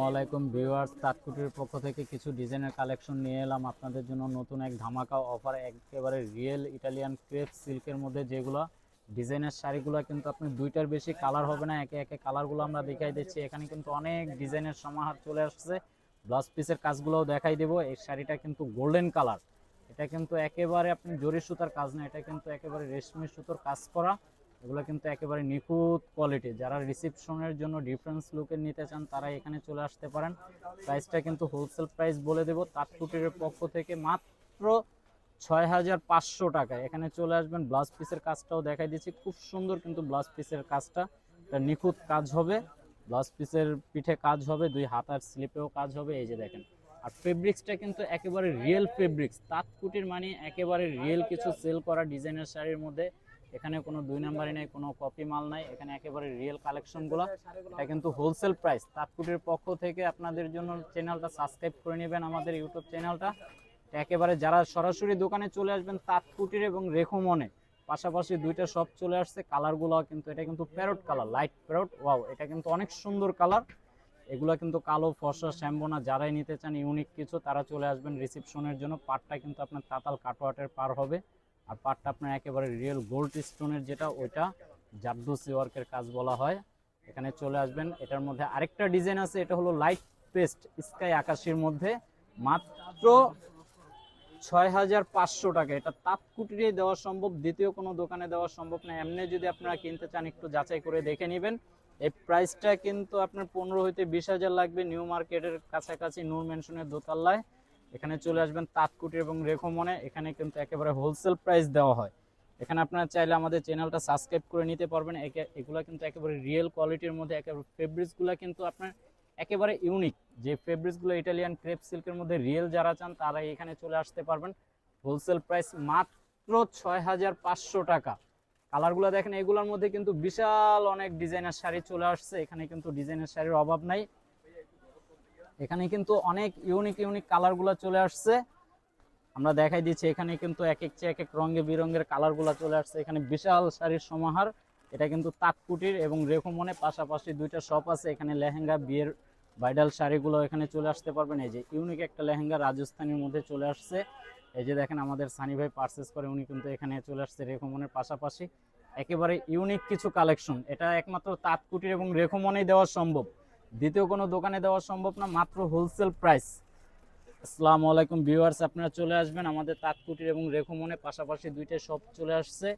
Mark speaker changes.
Speaker 1: আসসালামাইকুম ভিউয়ার্স তাৎকুটির পক্ষ থেকে কিছু ডিজাইনের কালেকশন নিয়ে এলাম। আপনাদের জন্য নতুন এক ধামাকা অফার, একেবারে রিয়েল ইটালিয়ান ক্রেপ সিল্কের মধ্যে যেগুলো ডিজাইনের শাড়িগুলো কিন্তু আপনি দুইটার বেশি কালার হবে না, একে একে কালারগুলো আমরা দেখাই দিচ্ছি। এখানে কিন্তু অনেক ডিজাইনের সমাহার চলে আসছে। ব্লাউজ পিসের কাজগুলোও দেখাই দেবো। এই শাড়িটা কিন্তু গোল্ডেন কালার। এটা কিন্তু একেবারে আপনি জরি সুতার কাজ না, এটা কিন্তু একেবারে রেশমি সুতোর কাজ করা। এগুলো কিন্তু একেবারে নিখুঁত কোয়ালিটি যারা রিসেপশনের জন্য ডিফারেন্স লুকের নিতে চান তারা এখানে চলে আসতে পারেন। প্রাইসটা কিন্তু হোলসেল প্রাইস বলে দেবো। তাঁতকুটির পক্ষ থেকে মাত্র ছয় হাজার পাঁচশো টাকায়। এখানে চলে আসবেন ব্লাউজ পিসের কাজটাও দেখাই দিচ্ছি। খুব সুন্দর কিন্তু ব্লাউজ পিসের কাজটা। এটা নিখুঁত কাজ হবে। ব্লাউজ পিসের পিঠে কাজ হবে, দুই হাতার স্লিপেও কাজ হবে। এই যে দেখেন। আর ফেব্রিক্সটা কিন্তু একেবারে রিয়েল ফেব্রিক্স তাঁতকুটির মানে একেবারে রিয়েল কিছু সেল করা ডিজাইনের শাড়ির মধ্যে এখানে কোনো দুই নাম্বারই নেই, কোনো কপি মাল নাই। এখানে একেবারে রিয়েল কালেকশনগুলো এটা কিন্তু হোলসেল প্রাইস তাঁতকুটির পক্ষ থেকে আপনাদের জন্য চ্যানেলটা সাবস্ক্রাইব করে নেবেন আমাদের ইউটিউব চ্যানেলটা একেবারে যারা সরাসরি দোকানে চলে আসবেন, তাঁতকুটির এবং রেখমনে পাশাপাশি দুইটা শপ চলে আসছে কালারগুলো কিন্তু, এটা কিন্তু parrot colour light parrot wow এটা কিন্তু অনেক সুন্দর কালার এগুলো কিন্তু কালো ফসা শ্যাম্বনা যারাই নিতে চান ইউনিক কিছু, তারা চলে আসবেন রিসেপশনের জন্য। পাটটা কিন্তু আপনার তাতাল কাটোয়াটের পার হবে। আর পাটটা আপনার একেবারে রিয়েল গোল্ড স্টোনের যেটা, ওইটা জারদোসি ওয়ার্কের কাজ বলা হয়। এখানে চলে আসবেন। এটার মধ্যে আরেকটা ডিজাইন আছে, এটা হলো লাইট পেস্ট স্কাই আকাশের মধ্যে। মাত্র ছয় হাজার পাঁচশো টাকা। এটা তাৎকুটিরে দেওয়া সম্ভব, দ্বিতীয় কোনো দোকানে দেওয়া সম্ভব না। এমনি যদি আপনারা কিনতে চান, একটু যাচাই করে দেখে নেবেন। এই প্রাইসটা কিন্তু আপনার পনেরো হইতে বিশ হাজার লাগবে। নিউ মার্কেটের কাছাকাছি নূর মেনশনের দোতলায়। এখানে চলে আসবেন তাঁতকুটি এবং রেখমনে। এখানে কিন্তু একেবারে হোলসেল প্রাইস দেওয়া হয়। এখানে আপনারা চাইলে আমাদের চ্যানেলটা সাবস্ক্রাইব করে নিতে পারবেন। একে- এগুলো কিন্তু একেবারে রিয়েল কোয়ালিটির মধ্যে একেবারে ফেব্রিক্সগুলো কিন্তু আপনার একেবারে ইউনিক যে ফেব্রিক্সগুলো ইটালিয়ান ক্রেপ সিল্কের মধ্যে রিয়েল যারা চান তারা এখানে চলে আসতে পারবেন। হোলসেল প্রাইস মাত্র ছয় হাজার পাঁচশো টাকা। কালারগুলো দেখেন, এগুলোর মধ্যে কিন্তু বিশাল অনেক ডিজাইনের শাড়ি চলে আসছে। এখানে কিন্তু ডিজাইনের শাড়ির অভাব নাই। এখানে কিন্তু অনেক ইউনিক ইউনিক কালারগুলো চলে আসছে। আমরা দেখাই দিচ্ছি, এখানে কিন্তু এক এক চেয়ে এক এক রঙে বিরঙের কালারগুলো চলে আসছে। এখানে বিশাল শাড়ির সমাহার। এটা কিন্তু তাককুটির এবং রেখমনে পাশাপাশি দুইটা শপ আছে। এখানে লেহেঙ্গা বিয়ের ব্রাইডাল শাড়িগুলো এখানে চলে আসতে পারবেন। এই যে ইউনিক একটা লেহেঙ্গা রাজস্থানের মধ্যে চলে আসছে। এই যে দেখেন আমাদের সানি ভাই পারচেস করে, উনি কিন্তু এখানে চলে আসছে রেখমনের পাশাপাশি। একেবারে ইউনিক কিছু কালেকশন এটা একমাত্র তাঁতকুটির এবং রেখমনেই দেওয়া সম্ভব। দ্বিতীয় কোনো দোকানে দেওয়া সম্ভব না, মাত্র হোলসেল প্রাইস আসসালামু আলাইকুম ভিউয়ার্স আপনারা চলে আসবেন আমাদের তাঁতকুটির এবং রেখমনে পাশাপাশি দুইটা শপ চলে আসছে।